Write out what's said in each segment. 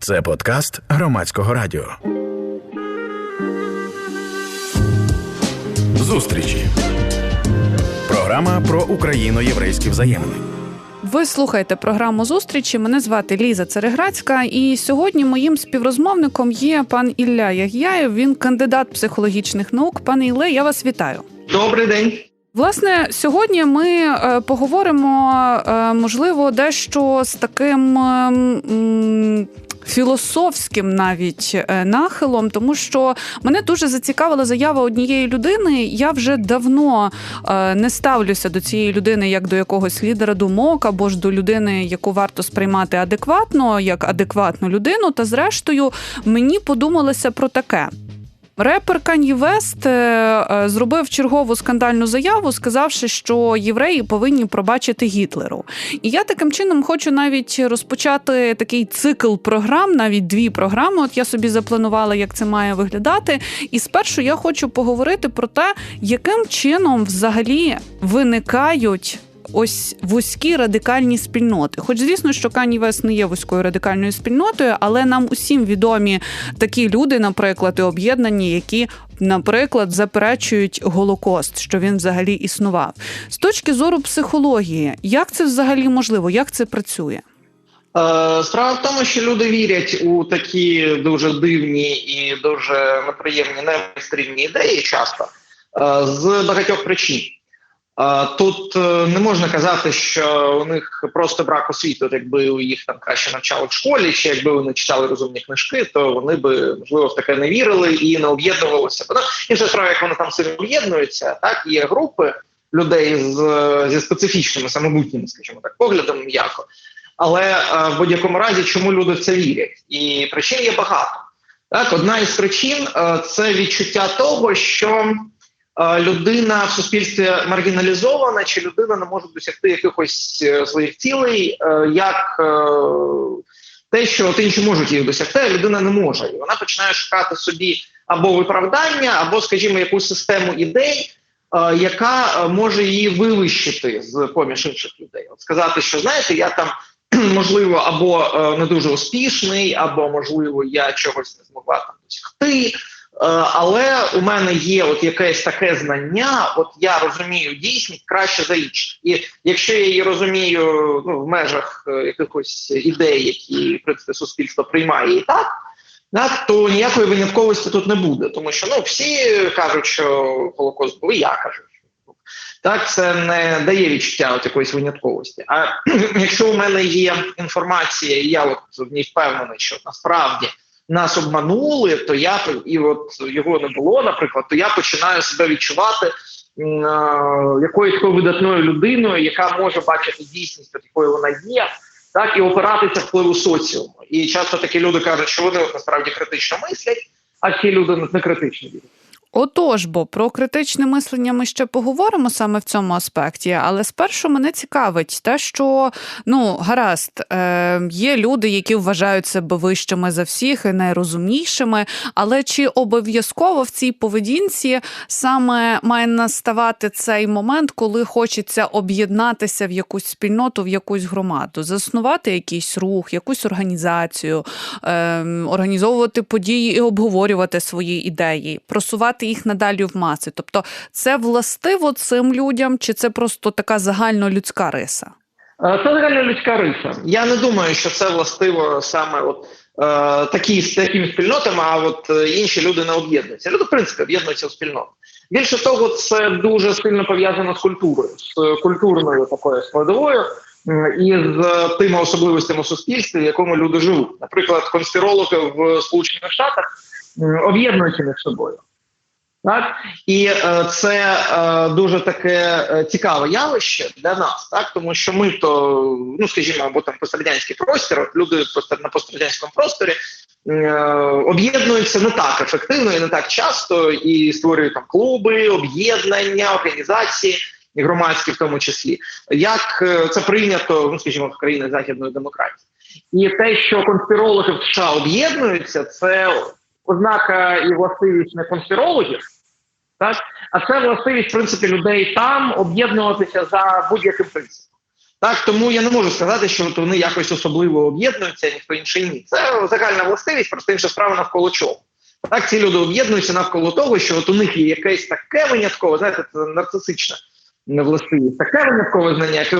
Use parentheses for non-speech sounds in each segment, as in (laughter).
Це подкаст громадського радіо. Зустрічі. Програма про україно-єврейські взаємини. Ви слухаєте програму зустрічі. Мене звати Ліза Цереграцька, і сьогодні моїм співрозмовником є пан Ілля Ягяєв. Він кандидат психологічних наук. Пане Ілле, я вас вітаю. Добрий день. Власне, сьогодні ми е, поговоримо, е, можливо, дещо з таким. Філософським навіть е, нахилом, тому що мене дуже зацікавила заява однієї людини. Я вже давно не ставлюся до цієї людини як до якогось лідера думок або ж до людини, яку варто сприймати адекватно, як адекватну людину. Та зрештою мені подумалося про таке. Репер Кані Вест е, е, зробив чергову скандальну заяву, сказавши, що євреї повинні пробачити Гітлеру. І я таким чином хочу навіть розпочати такий цикл програм, навіть дві програми. От я собі запланувала, як це має виглядати. І спершу я хочу поговорити про те, яким чином взагалі виникають ось вузькі радикальні спільноти. Хоч, звісно, що Кані Вест не є вузькою радикальною спільнотою, але нам усім відомі такі люди, наприклад, і об'єднані, які. Наприклад, заперечують голокост, що він взагалі існував з точки зору психології, як це взагалі можливо, як це працює? Е, справа в тому, що люди вірять у такі дуже дивні і дуже неприємні немайстрівні ідеї, часто е, з багатьох причин. Тут е, не можна казати, що у них просто брак освіти, якби їх там краще навчали в школі, чи якби вони читали розумні книжки, то вони би можливо в таке не вірили і не об'єднувалися. Ну, інша справа, як вони там сильно об'єднуються, так є групи людей з зі специфічними самобутніми, скажімо так, поглядом м'яко. Але е, в будь-якому разі, чому люди в це вірять? І причин є багато. Так, одна із причин е, це відчуття того, що людина в суспільстві маргіналізована, чи людина не може досягти якихось е, своїх цілей, е, як е, те, що от інші можуть їх досягти, а людина не може. І вона починає шукати собі або виправдання, або, скажімо, якусь систему ідей. Яка може її вивищити з поміж інших людей, от сказати, що знаєте, я там (clears throat) можливо або не дуже успішний, або можливо я чогось не змогла там досягти, але у мене є от якесь таке знання, от я розумію дійсність краще за інших. І якщо я її розумію ну, в межах е, якихось ідей, які в принципі суспільство приймає і так, то ніякої винятковості тут не буде. Тому що ну всі кажуть, що Холокост був, і я кажу. Так, це не дає відчуття от якоїсь винятковості. А (clears throat) якщо у мене є інформація, і я от в ній впевнений, що насправді нас обманули, то я і от його не було, наприклад, то я починаю себе відчувати е, якоюсь такою видатною людиною, яка може бачити дійсність, якою вона є, так і опиратися впливу соціуму. І часто такі люди кажуть, що вони насправді критично мислять, а ці люди не критично вірять. Отож, бо про критичне мислення ми ще поговоримо саме в цьому аспекті, але спершу мене цікавить те, що ну гаразд, е, є люди, які вважають себе вищими за всіх і найрозумнішими, але чи обов'язково в цій поведінці саме має наставати цей момент, коли хочеться об'єднатися в якусь спільноту, в якусь громаду, заснувати якийсь рух, якусь організацію, е, організовувати події і обговорювати свої ідеї, просувати пускати їх надалі в маси. Тобто, це властиво цим людям, чи це просто така загальнолюдська риса? Е, це загальнолюдська риса. Я не думаю, що це властиво саме от. Е, такі з такими спільнотами, а от е, інші люди не об'єднуються. Люди, в принципі, об'єднуються в спільноту. Більше того, це дуже сильно пов'язано з культурою, з культурною такою складовою і з тими особливостями суспільства, в якому люди живуть. Наприклад, конспірологи в Сполучених Штатах об'єднуються між собою. Так? І е, це е, дуже таке е, цікаве явище для нас, так? Тому що ми то, ну скажімо, або там пострадянський простір, люди на пострадянському просторі об'єднуються не так ефективно і не так часто, і створюють там клуби, об'єднання, організації і громадські, в тому числі, як це прийнято, ну скажімо, в країнах західної демократії, і те, що конспірологи в США об'єднуються, це ознака і властивість не конспірологів, так а це властивість в принципі людей там об'єднуватися за будь-яким принципом. Так, тому я не можу сказати, що от вони якось особливо об'єднуються, ніхто інший ні. Це загальна властивість, просто інша справа навколо чого. Так, ці люди об'єднуються навколо того, що от у них є якесь таке виняткове, знаєте, це нарцисична властивість, таке виняткове знання, яке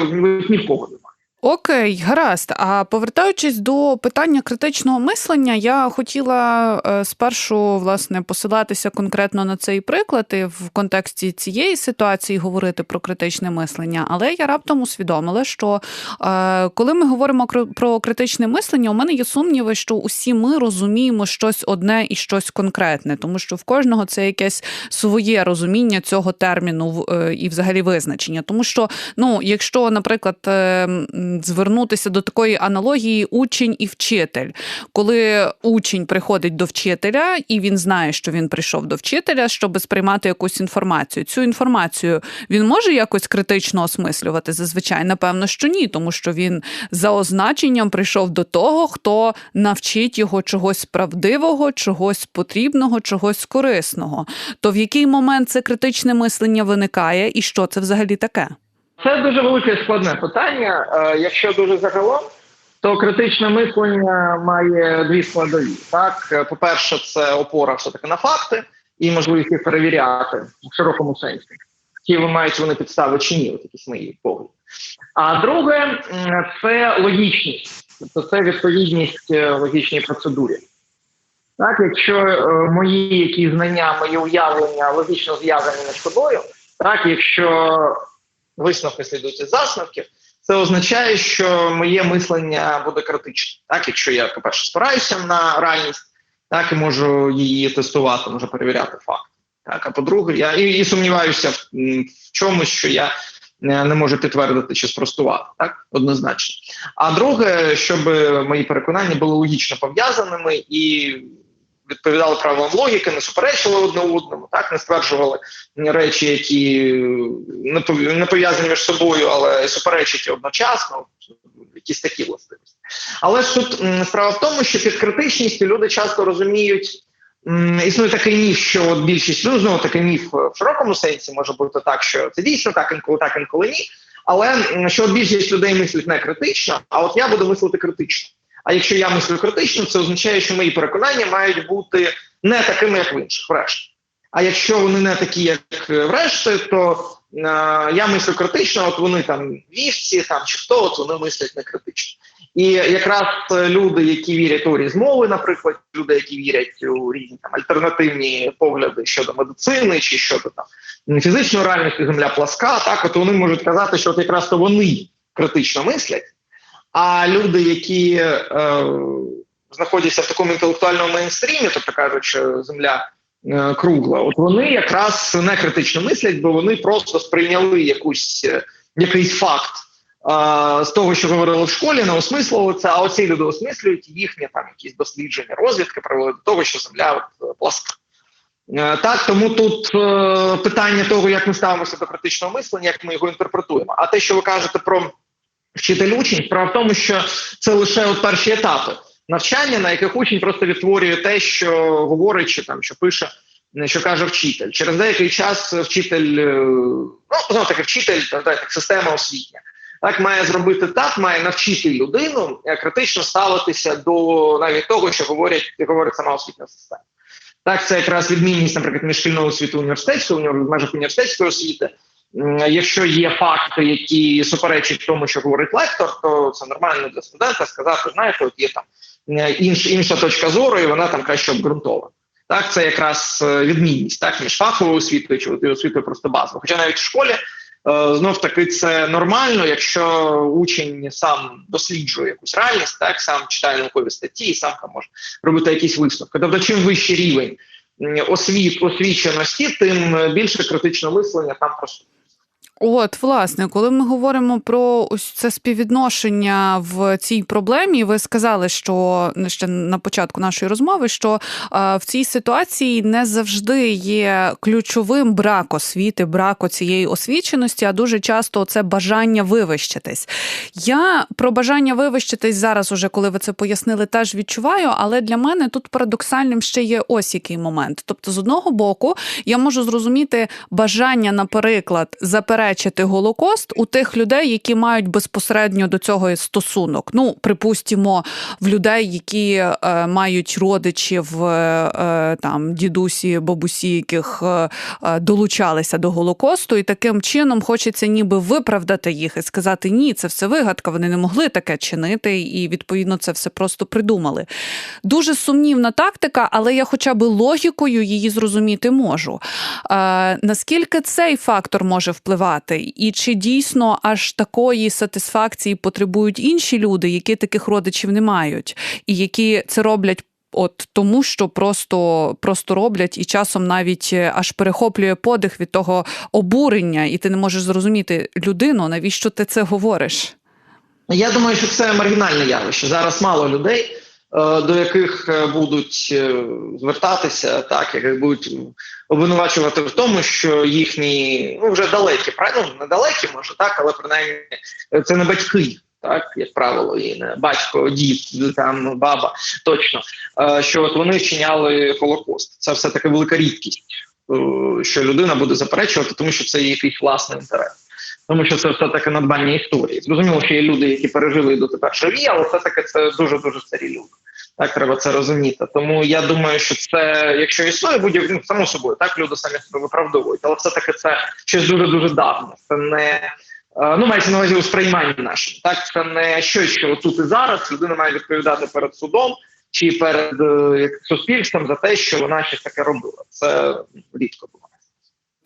ні в кого немає. Окей, гаразд. А повертаючись до питання критичного мислення, я хотіла е, спершу власне посилатися конкретно на цей приклад і в контексті цієї ситуації говорити про критичне мислення. Але я раптом усвідомила, що е, коли ми говоримо про критичне мислення, у мене є сумніви, що усі ми розуміємо щось одне і щось конкретне, тому що в кожного це якесь своє розуміння цього терміну е, і взагалі визначення. Тому що, ну, якщо, наприклад, е, м, звернутися до такої аналогії учень і вчитель, коли учень приходить до вчителя і він знає, що він прийшов до вчителя, щоб сприймати якусь інформацію. Цю інформацію він може якось критично осмислювати? Зазвичай, напевно, що ні, тому що він за означенням прийшов до того, хто навчить його чогось правдивого, чогось потрібного, чогось корисного. То в який момент це критичне мислення виникає, і що це взагалі таке? Це дуже велике і складне питання. Е, Якщо дуже загалом, то критичне мислення має дві складові. Так, Е, по-перше, це опора все таки на факти і можливість їх перевіряти в широкому сенсі. Чи ви мають вони підстави чи ні, якісь мої погляди. А друге, це логічність, тобто це відповідність е, логічній процедурі. Так, якщо мої якісь знання, мої уявлення логічно зв'язані між собою, так, якщо висновки слідують із засновків, це означає, що моє мислення буде критичним. Так, якщо я, по-перше, спираюся на реальність, так і можу її тестувати, можу перевіряти факт. Так, а по-друге, я і, і сумніваюся в, в чомусь, що я не можу підтвердити чи спростувати, так однозначно. А друге, щоб мої переконання були логічно пов'язаними і відповідали правилам логіки, не суперечили одне одному, так не стверджували речі, які не пов- пов'язані між собою, але суперечать одночасно, якісь такі властивості. Але ж тут справа в тому, що під критичністю люди часто розуміють. Існує такий міф, що от більшість ну, знову такий міф в широкому сенсі може бути так, що це дійсно так, інколи так, інколи ні. Але що більшість людей мислять не критично, а от я буду мислити критично. А якщо я мислю критично, це означає, що мої переконання мають бути не такими, як в інших, врешті. А якщо вони не такі, як е, врешті, то е, я мислю критично, от вони там віжці там чи хто, от вони мислять не критично. І якраз е, люди, які вірять у різмови, наприклад, люди, які вірять у різні там альтернативні погляди щодо медицини чи щодо там фізичної реальності, земля пласка, так от вони можуть казати, що от якраз то вони критично мислять. А люди, які е, знаходяться в такому інтелектуальному мейнстрімі, тобто кажуть, що земля е, кругла, от вони якраз не критично мислять, бо вони просто сприйняли якусь, е, якийсь факт е, з того, що говорили в школі, не осмислили це, а оці люди осмислюють їхні там якісь дослідження, розвідки привели до того, що земля от, пласка. Е, Так, тому тут е, питання того, як ми ставимося до критичного мислення, як ми його інтерпретуємо. А те, що ви кажете про вчитель учень, справа в тому, що це лише от перші етапи навчання, на яких учень просто відтворює те, що говорить, чи там що пише, що каже вчитель. Через деякий час вчитель, е, ну знову таки, вчитель, так, система освітня. Так має зробити так, має навчити людину е, критично ставитися до навіть того, що говорять, говорить сама освітня система. Так, це якраз відмінність, наприклад, між шкільною освітою університетською, уні- в межах університетської освіти. Якщо є факти, які суперечать тому, що говорить лектор, то це нормально для студента сказати, знаєте, от є там е, інш, інша точка зору, і вона там краще обґрунтована. Так, це якраз е, відмінність так, між фаховою освітою чи освітою просто базовою. Хоча навіть в школі е, знов таки це нормально, якщо учень сам досліджує якусь реальність, так сам читає наукові статті і сам там може робити якісь висновки. Тобто, чим вищий рівень освіт, освіченості, тим більше критичне мислення там просто. От, власне, коли ми говоримо про ось це співвідношення в цій проблемі, ви сказали, що ще на початку нашої розмови, що е, в цій ситуації не завжди є ключовим брак освіти, брак цієї освіченості, а дуже часто це бажання вивищитись. Я про бажання вивищитись зараз, уже коли ви це пояснили, теж відчуваю, але для мене тут парадоксальним ще є ось який момент. Тобто, з одного боку, я можу зрозуміти бажання, наприклад, заперечити заперечити Голокост у тих людей, які мають безпосередньо до цього стосунок. Ну, припустимо, в людей, які е, мають родичів, е, там дідусі, бабусі, яких е, е, долучалися до Голокосту, і таким чином хочеться ніби виправдати їх і сказати: ні, це все вигадка, вони не могли таке чинити, і відповідно це все просто придумали. Дуже сумнівна тактика, але я хоча б логікою її зрозуміти можу. Е, наскільки цей фактор може впливати, і чи дійсно аж такої сатисфакції потребують інші люди, які таких родичів не мають, і які це роблять? От тому, що просто просто роблять, і часом навіть е, аж перехоплює подих від того обурення, і ти не можеш зрозуміти людину, навіщо ти це говориш? Я думаю, що це маргінальне явище. Зараз мало людей, до яких е, будуть е, звертатися, так яких будуть обвинувачувати в тому, що їхні ну вже далекі, правильно не далекі, може так, але принаймні е, це не батьки. Так, як правило, і не батько, дід, там баба, точно е, що от вони вчиняли Холокост. Це все таки велика рідкість, е, що людина буде заперечувати, тому що це якийсь власний інтерес. Тому що це все таки надбання історії. Зрозуміло, що є люди, які пережили до тепер живі, але все таки це дуже дуже старі люди. Так, треба це розуміти. Тому я думаю, що це, якщо існує, будь ну, само собою, так люди самі себе виправдовують, але все таки це щось дуже дуже давно. Це не е, ну мається на увазі у сприйманні нашому. Так, це не щось, що тут і зараз людина має відповідати перед судом чи перед е, суспільством за те, що вона щось таке робила. Це рідко буває.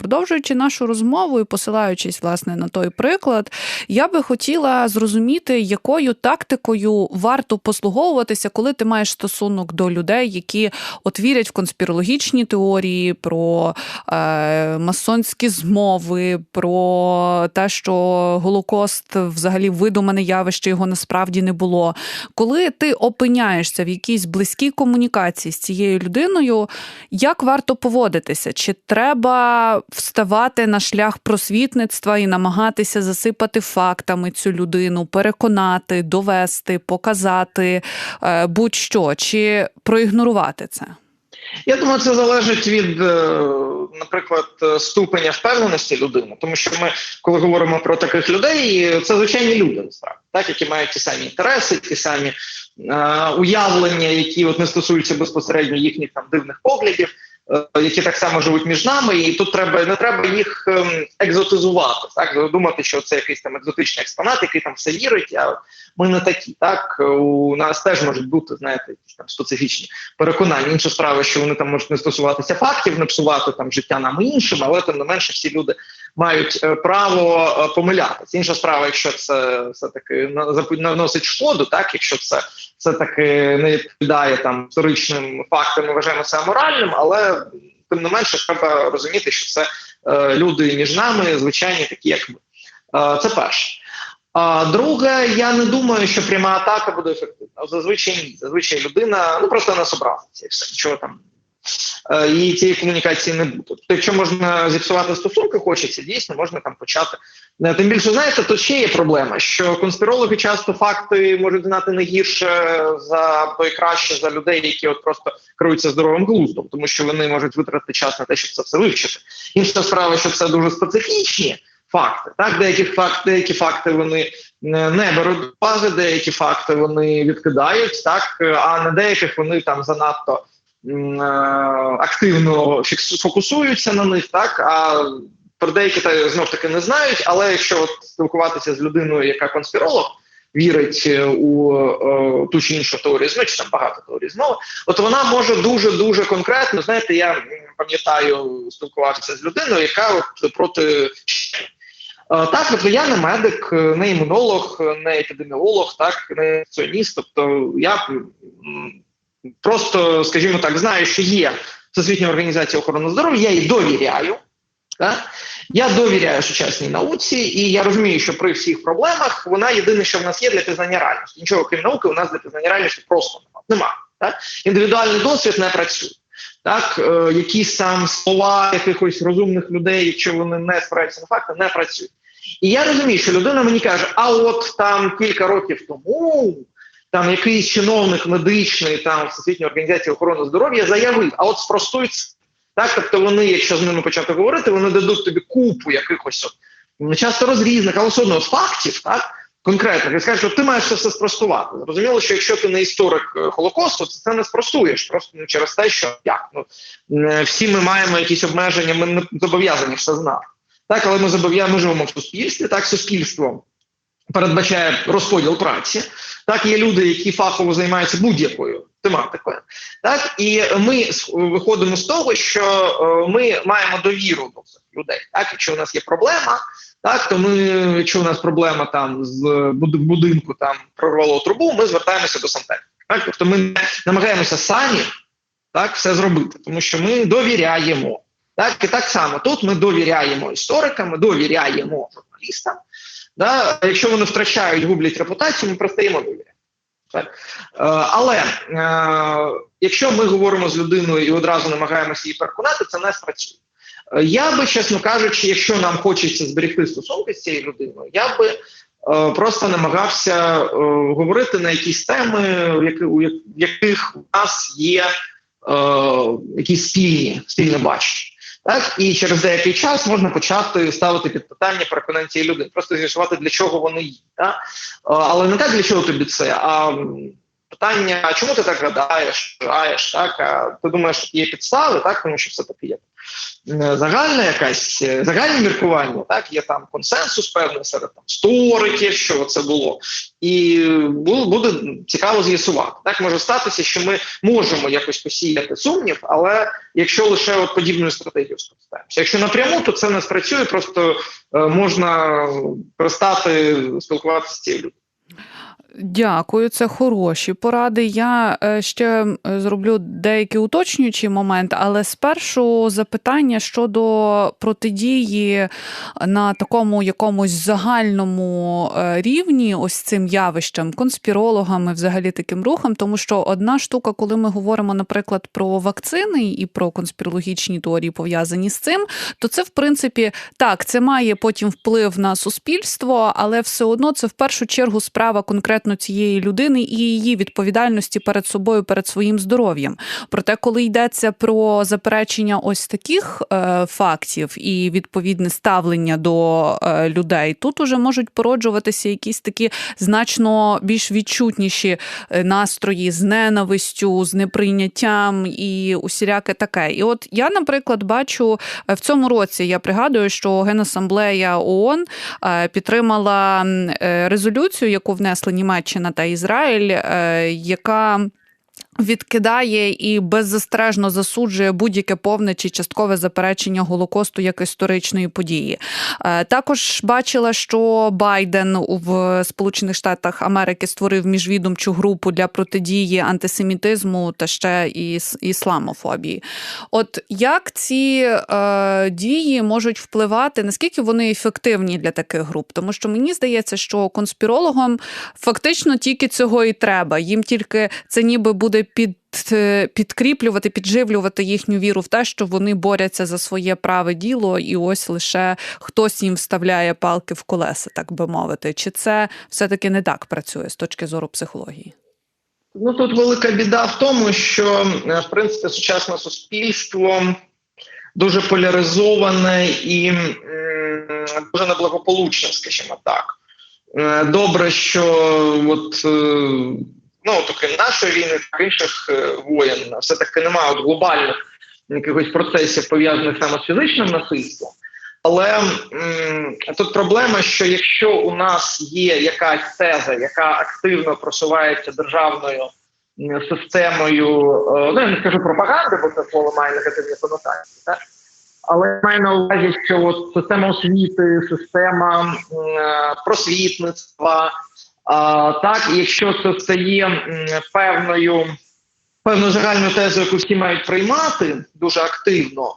Продовжуючи нашу розмову і посилаючись власне на той приклад, я би хотіла зрозуміти, якою тактикою варто послуговуватися, коли ти маєш стосунок до людей, які от вірять в конспірологічні теорії, про е, масонські змови, про те, що Голокост взагалі видумане явище, його насправді не було. Коли ти опиняєшся в якійсь близькій комунікації з цією людиною, як варто поводитися? Чи треба вставати на шлях просвітництва і намагатися засипати фактами цю людину, переконати, довести, показати е, будь-що, чи проігнорувати це? Я думаю, це залежить від, е, наприклад, ступеня впевненості людини, тому що ми, коли говоримо про таких людей, це звичайні люди, так які мають ті самі інтереси, ті самі е, уявлення, які от не стосуються безпосередньо їхніх там дивних поглядів. Е, які так само живуть між нами, і тут треба не треба їх ем, екзотизувати, так думати, що це якийсь там екзотичний експонат, який там все вірить. А ми не такі. Так у нас теж можуть бути, знаєте, якісь там специфічні переконання. Інша справа, що вони там можуть не стосуватися фактів, не псувати там життя нам іншим, але тим не менше всі люди мають е, право е, помилятися. Інша справа, якщо це все таки наносить шкоду, так якщо це все таки не відповідає там історичним фактам, вважаємо це аморальним, але тим не менше треба розуміти, що це е, люди між нами, звичайні, такі як ми. Е, це перше. А друге, я не думаю, що пряма атака буде ефективна. Зазвичай. Зазвичай людина ну просто нас образиться і все нічого там і цієї комунікації не буде. Тобто, якщо можна зіпсувати стосунки, хочеться дійсно, можна там почати. Е, тим більше знаєте, тут ще є проблема, що конспірологи часто факти можуть знати не гірше за то і краще за людей, які от просто керуються здоровим глуздом, тому що вони можуть витратити час на те, щоб це все вивчити. Інша справа, що це дуже специфічні. Факти так, деякі факти, деякі факти вони не беруть уваги, деякі факти вони відкидають, так а на деяких вони там занадто Е, активно фокусуються на них, так а про деякі та знов таки не знають. Але якщо от спілкуватися з людиною, яка конспіролог, вірить е, у о, е, ту чи іншу теорію змови, чи там багато теорій змови, от вона може дуже дуже конкретно. Знаєте, я пам'ятаю спілкуватися з людиною, яка от проти. Так, тобто я не медик, не імунолог, не епідеміолог, так не інфекціоніст, Тобто я просто, скажімо так, знаю, що є Всесвітня організація охорони здоров'я, я їй довіряю. Так? Я довіряю сучасній науці, і я розумію, що при всіх проблемах вона єдине, що в нас є для пізнання реальності. Нічого крім науки, у нас для пізнання реальності просто немає. Так? Індивідуальний досвід не працює. Так, е, якісь там слова якихось розумних людей, якщо вони не спираються на факти, не працюють. І я розумію, що людина мені каже: а от там кілька років тому там якийсь чиновник медичний там Всесвітньої організації охорони здоров'я заявив, а от спростують так. Тобто вони, якщо з ними почати говорити, вони дадуть тобі купу якихось от часто розрізних, але все фактів, так конкретних, і скаже, що ти маєш це все спростувати. Зрозуміло, що якщо ти не історик е, Холокосту, то це не спростуєш просто ну, через те, що як ну е, всі ми маємо якісь обмеження, ми не зобов'язані все знати. Так, але ми зобов'язані, живемо в суспільстві, так суспільство передбачає розподіл праці. Так, є люди, які фахово займаються будь-якою тематикою. Так, і ми виходимо з того, що е, ми маємо довіру до цих людей. Так, якщо у нас є проблема, так то ми, якщо у нас проблема там з будинку там прорвало трубу, ми звертаємося до сантехніки. Так, тобто ми намагаємося самі так все зробити, тому що ми довіряємо. Так і так само тут ми довіряємо історикам, ми довіряємо журналістам. Да? Якщо вони втрачають, гублять репутацію, ми перестаємо довіряти. Так? Е, але е, якщо ми говоримо з людиною і одразу намагаємося її переконати, це не спрацює. Е, я би, чесно кажучи, якщо нам хочеться зберегти стосунки з цією людиною, я би е, просто намагався е, говорити на якісь теми, в які, у яких у нас є е, якісь спільні спільне бачення. Так і через деякий час можна почати ставити під питання переконання цієї людини, просто з'ясувати, для чого вони є. Так? Але не так для чого тобі це, а питання: а чому ти так гадаєш, граєш, так? А ти думаєш, є підстави, так, тому що все таки є Е, загальна якась е, загальне міркування, так є там консенсус певний серед там сториків, що це було, і буде цікаво з'ясувати. Так може статися, що ми можемо якось посіяти сумнів, але якщо лише от подібною стратегією скористаємося, якщо напряму, то це не спрацює, просто е, можна перестати спілкуватися з цією людиною. Дякую, це хороші поради. Я е, ще зроблю деякі уточнюючі моменти, але спершу запитання щодо протидії на такому якомусь загальному е, рівні, ось цим явищам, конспірологами, взагалі таким рухом, тому що одна штука, коли ми говоримо, наприклад, про вакцини і про конспірологічні теорії пов'язані з цим, то це в принципі так, це має потім вплив на суспільство, але все одно це в першу чергу справа конкретно конкретно цієї людини і її відповідальності перед собою, перед своїм здоров'ям. Проте, коли йдеться про заперечення ось таких е, фактів і відповідне ставлення до е, людей, тут уже можуть породжуватися якісь такі значно більш відчутніші е, настрої з ненавистю, з неприйняттям і усіляке таке. І от я, наприклад, бачу е, в цьому році, я пригадую, що Генасамблея ООН е, підтримала резолюцію, яку внесли Німеччина Німеччина та Ізраїль, е, яка Відкидає і беззастережно засуджує будь-яке повне чи часткове заперечення голокосту як історичної події. Е, також бачила, що Байден в Сполучених Штатах Америки створив міжвідомчу групу для протидії антисемітизму та ще і ісламофобії. От як ці е, дії можуть впливати, наскільки вони ефективні для таких груп? Тому що мені здається, що конспірологам фактично тільки цього і треба. Їм тільки це ніби буде під. Підкріплювати, підживлювати їхню віру в те, що вони борються за своє праве діло, і ось лише хтось їм вставляє палки в колеса, так би мовити. Чи це все-таки не так працює з точки зору психології? Ну тут велика біда в тому, що е, в принципі сучасне суспільство дуже поляризоване і дуже неблагополучне, скажімо так. Е, добре, що от ну окрім нашої війни, інших е, воєн, все таки немає от глобальних якихось процесів пов'язаних саме з фізичним насильством. Але м, тут проблема, що якщо у нас є якась теза, яка активно просувається державною системою, е, ну я не скажу пропаганди, бо це слово має негативні конотації, так? але маю на увазі, що от система освіти, система е, просвітництва, Так, якщо це стає певною певною загальною тезою, яку всі мають приймати дуже активно,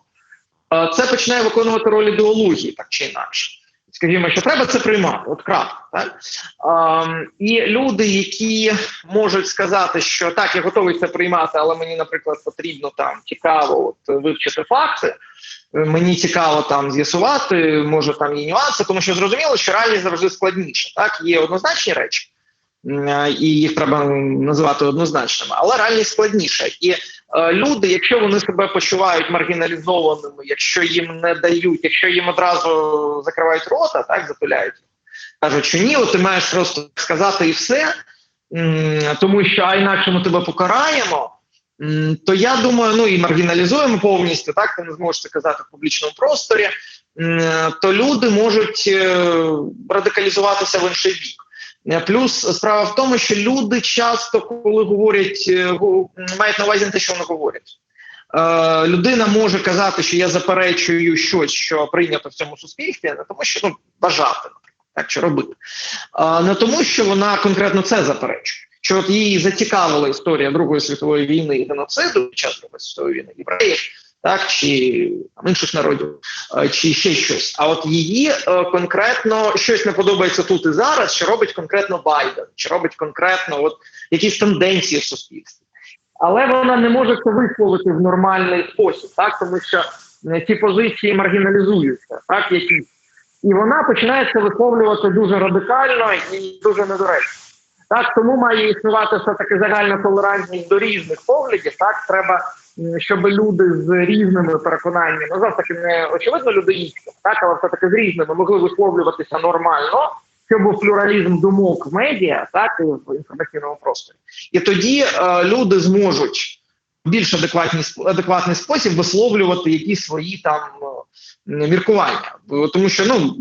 це починає виконувати роль ідеології, так чи інакше. Скажімо, що треба це приймати, от крапка. Так? А, І люди, які можуть сказати, що так, я готовий це приймати, але мені, наприклад, потрібно там цікаво от, вивчити факти. Мені цікаво там з'ясувати, може там є нюанси, тому що зрозуміло, що реальність завжди складніше. Так, є однозначні речі, і їх треба називати однозначними. Але реальність складніша. І е, люди, якщо вони себе почувають маргіналізованими, якщо їм не дають, якщо їм одразу закривають рота, так затуляють, кажуть, що ні, от ти маєш просто сказати і все, тому що а інакше ми тебе покараємо. То я думаю, ну і маргіналізуємо повністю, так ти не зможеш це казати в публічному просторі. То люди можуть е, радикалізуватися в інший бік. Е, Плюс справа в тому, що люди часто, коли говорять, е, мають на увазі не те, що вони говорять. Е, людина може казати, що я заперечую щось, що прийнято в цьому суспільстві, не тому, що ну бажати, наприклад, так що робити, а не тому, що вона конкретно це заперечує. Що от її зацікавила історія Другої світової війни і геноциду під час Другої світової війни євреїв, так чи там, інших народів, е, чи ще щось. А от її е, конкретно щось не подобається тут і зараз, що робить конкретно Байден, чи робить конкретно от якісь тенденції в суспільстві. Але вона не може це висловити в нормальний спосіб, так тому що е, ці позиції маргіналізуються, так якісь. І вона починає це висловлювати дуже радикально і дуже недоречно. Так, тому має існувати все таки загальна толерантність до різних поглядів. Так, треба, щоб люди з різними переконаннями, ну таки не очевидно людиністським, так, але все таки з різними могли висловлюватися нормально, щоб був плюралізм думок в медіа, так і в інформаційному просторі. І тоді е, люди зможуть більш адекватний, адекватний спосіб висловлювати якісь свої там міркування. Тому що ну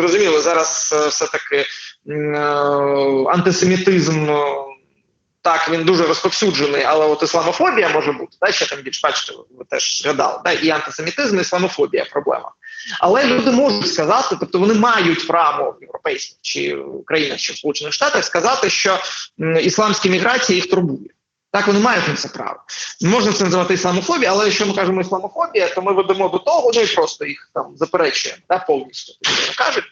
розуміло, зараз е, все таки е, антисемітизм. е, Так, він дуже розповсюджений, але от ісламофобія може бути, та ще там більш бачите, ви- теж згадали, та і антисемітизм, і ісламофобія проблема. Але люди можуть сказати, тобто вони мають право в європейських чи в країнах, чи в Сполучених Штатах сказати, що ісламські міграції їх турбує. Так, вони мають на це право. Можна це називати ісламофобією, але якщо ми кажемо ісламофобія, то ми ведемо до того, ну і просто їх там заперечуємо та, повністю. Тобто кажуть,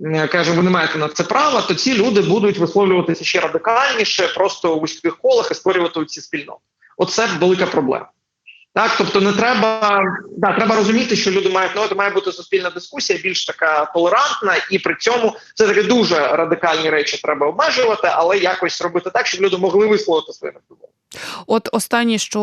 м, каже, ви не маєте на це права, то ці люди будуть висловлюватися ще радикальніше, просто у вузьких колах і створювати ці спільноти. Оце велика проблема. Так, тобто не треба да, треба розуміти, що люди мають ну, має бути суспільна дискусія, більш така толерантна, і при цьому це таки дуже радикальні речі треба обмежувати, але якось робити так, щоб люди могли висловити своїми думки. От останнє, що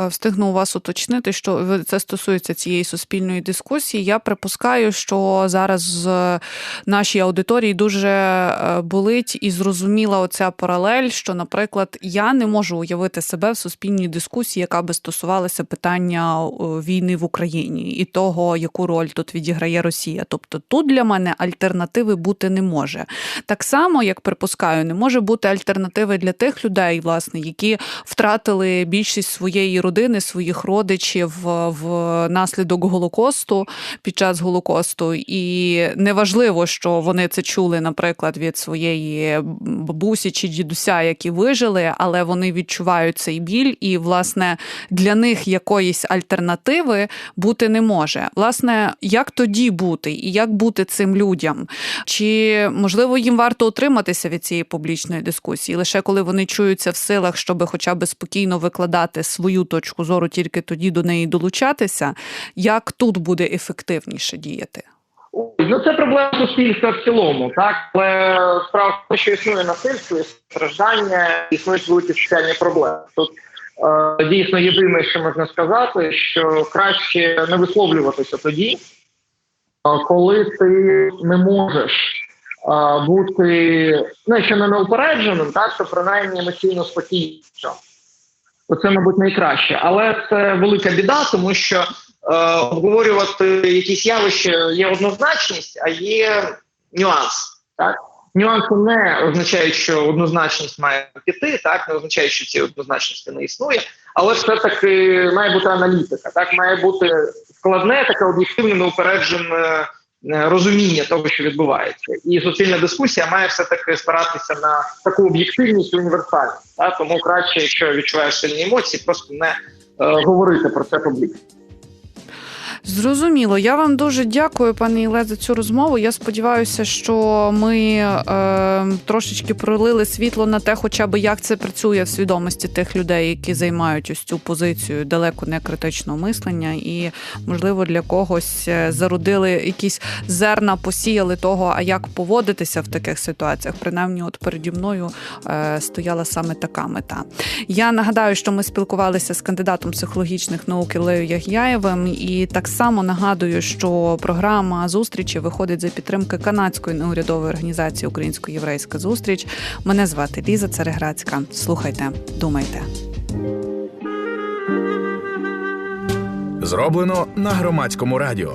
е, встигну вас уточнити, що це стосується цієї суспільної дискусії. Я припускаю, що зараз в нашій аудиторії дуже е, болить і зрозуміла оця паралель, що, наприклад, я не можу уявити себе в суспільній дискусії, яка би стосувалася питання е, війни в Україні і того, яку роль тут відіграє Росія. Тобто тут для мене альтернативи бути не може. Так само, як припускаю, не може бути альтернативи для тих людей, власне, які втратили більшість своєї родини, своїх родичів в наслідок голокосту під час голокосту. І неважливо, що вони це чули, наприклад, від своєї бабусі чи дідуся, які вижили, але вони відчувають цей біль, і власне для них якоїсь альтернативи бути не може. Власне, як тоді бути, і як бути цим людям? Чи можливо їм варто утриматися від цієї публічної дискусії, лише коли вони чуються в силах, щоб хоча б спокійно викладати свою точку зору, тільки тоді до неї долучатися? Як тут буде ефективніше діяти? Ну це проблема суспільства в цілому, так але справа що існує насильство, страждання, існують великі соціальні проблеми. Тут е, дійсно єдине, що можна сказати, що краще не висловлюватися тоді, е, коли ти не можеш е, бути ну, якщо не неупередженим, так то принаймні емоційно спокійним. Оце, мабуть, найкраще, але це велика біда, тому що е, обговорювати якісь явища є однозначність, а є нюанс. Так? Нюанси не означають, що однозначність має піти, так не означає, що цієї однозначності не існує, але все-таки має бути аналітика, так має бути складне, таке об'єктивне, неупереджене розуміння того, що відбувається, і суспільна дискусія має все таки спиратися на таку об'єктивність і універсальність. Та Тому краще, якщо відчуваєш сильні емоції, просто не е, говорити про це публічно. Зрозуміло. Я вам дуже дякую, пане Іле, за цю розмову. Я сподіваюся, що ми е, трошечки пролили світло на те, хоча б як це працює в свідомості тих людей, які займають ось цю позицію далеко не критичного мислення, і можливо для когось е, зародили якісь зерна, посіяли того, а як поводитися в таких ситуаціях. Принаймні, от переді мною е, стояла саме така мета. Я нагадаю, що ми спілкувалися з кандидатом психологічних наук Ілею Ягяєвим, і так само нагадую, що програма зустрічі виходить за підтримки канадської неурядової організації Українсько-єврейська зустріч. Мене звати Ліза Цареградська. Слухайте, думайте. Зроблено на громадському радіо.